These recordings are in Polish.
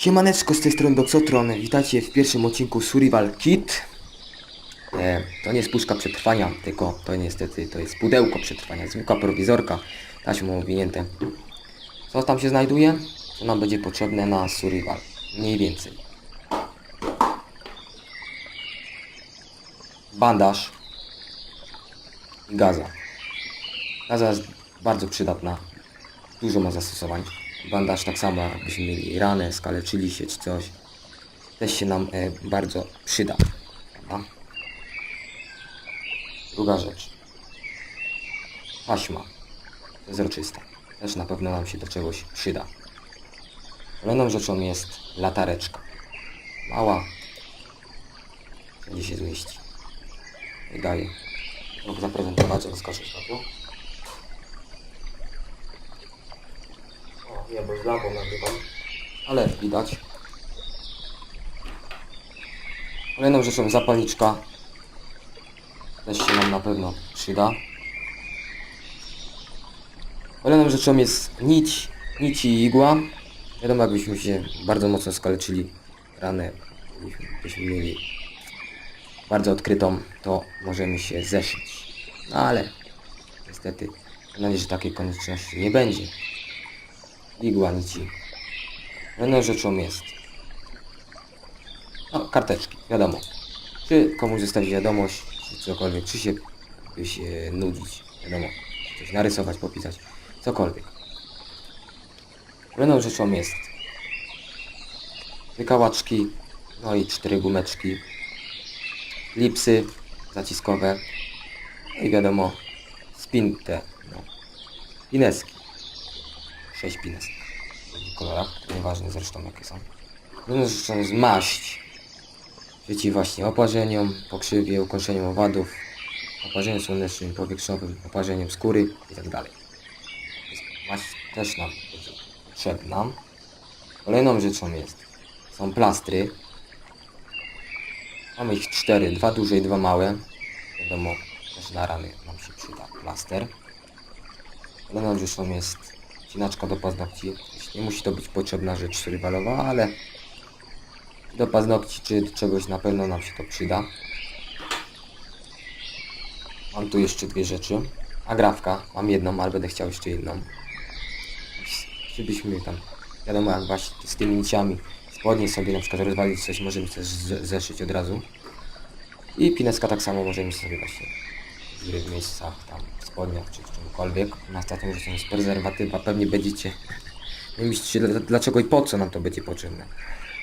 Siemaneczko, z tej strony Doxotron. Witajcie w pierwszym odcinku Survival Kit. E, to nie jest puszka przetrwania, tylko to niestety to jest pudełko przetrwania, zwykła prowizorka, taśmą owinięte. Co tam się znajduje? Co nam będzie potrzebne na survival? Mniej więcej. Bandaż gaza. Gaza jest bardzo przydatna. Dużo ma zastosowań. Bandaż tak samo, jakbyśmy mieli ranę, skaleczyli się czy coś. Też się nam e, bardzo przyda. Prawda? Druga rzecz. Taśma. Przezroczysta. Też na pewno nam się do czegoś przyda. Kolejną rzeczą jest latareczka. Mała. Wszędzie się zmieści. Wydaje. Mogę zaprezentować, rozkoszę na to. O, nie, bo z lampą nagrywam. Ale widać. Kolejną rzeczą zapalniczka. Też się nam na pewno przyda. Kolejną rzeczą jest nić, nić i igła. Wiadomo, jakbyśmy się bardzo mocno skaleczyli ranę, byśmy mieli bardzo odkrytą, to możemy się zeszyć. No ale niestety, mam nadzieję, że takiej konieczności nie będzie. Igła, nici. Kolejną rzeczą jest no, karteczki, wiadomo. Czy komuś zostawić wiadomość, czy cokolwiek, czy się, by się nudzić, wiadomo. Coś narysować, popisać, cokolwiek. Kolejną rzeczą jest wykałaczki, no i cztery gumeczki, lipsy zaciskowe no i wiadomo spin te, no, pineski. Sześć pinesek w kolorach, nieważne zresztą jakie są. Kolejną rzeczą jest maść. Przeciw właśnie oparzeniom, pokrzywie, ukończeniom owadów, oparzeniom słonecznym, powietrzowym, oparzeniom skóry itd. Maść też nam będzie potrzebna. Kolejną rzeczą jest, są plastry. Mamy ich cztery, dwa duże i dwa małe. Wiadomo, też na rany nam się przyda plaster. Kolejną rzeczą jest cinaczka do paznokci. Nie musi to być potrzebna rzecz survivalowa, ale do paznokci czy do czegoś na pewno nam się to przyda. Mam tu jeszcze dwie rzeczy. Agrafka. Mam jedną, ale będę chciał jeszcze jedną. Żebyśmy tam, wiadomo jak właśnie z tymi niciami spodnie sobie na przykład rozwalić coś, możemy też zeszyć od razu. I pineska tak samo możemy sobie właśnie w miejscach, tam w spodniach czy w czymkolwiek. Na ostatnim rzeczą jest prezerwatywa. Pewnie będziecie myślicie dl- dlaczego i po co nam to będzie potrzebne.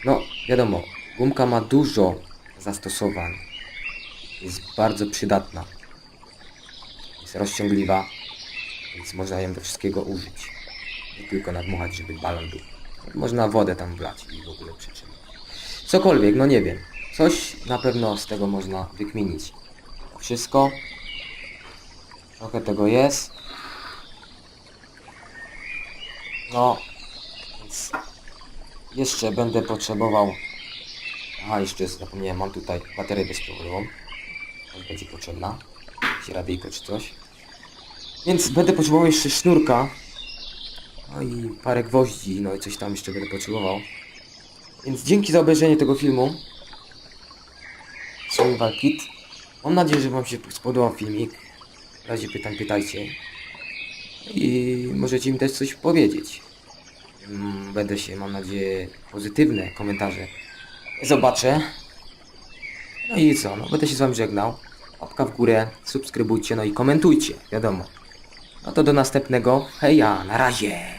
No, wiadomo, gumka ma dużo zastosowań. Jest bardzo przydatna. Jest rozciągliwa, więc można ją do wszystkiego użyć. Nie tylko nadmuchać, żeby balon był. Można wodę tam wlać i w ogóle przyczynić. Cokolwiek, no nie wiem. Coś na pewno z tego można wykminić. Wszystko. Trochę tego jest. No, więc jeszcze będę potrzebował. Aha, jeszcze zapomniałem, mam tutaj baterię bezprzewodową. To będzie potrzebna. Jakieś radyjko czy coś. Więc będę potrzebował jeszcze sznurka. No i parę gwoździ, no i coś tam jeszcze będę potrzebował. Więc dzięki za obejrzenie tego filmu. Survival Kit. Mam nadzieję, że Wam się spodobał filmik. W razie pytań pytajcie. I możecie mi też coś powiedzieć. Mm, Będę się, mam nadzieję, pozytywne komentarze zobaczę. No i co, no będę się z Wami żegnał. Łapka w górę, subskrybujcie, no i komentujcie, wiadomo. No to do następnego. Heja, na razie.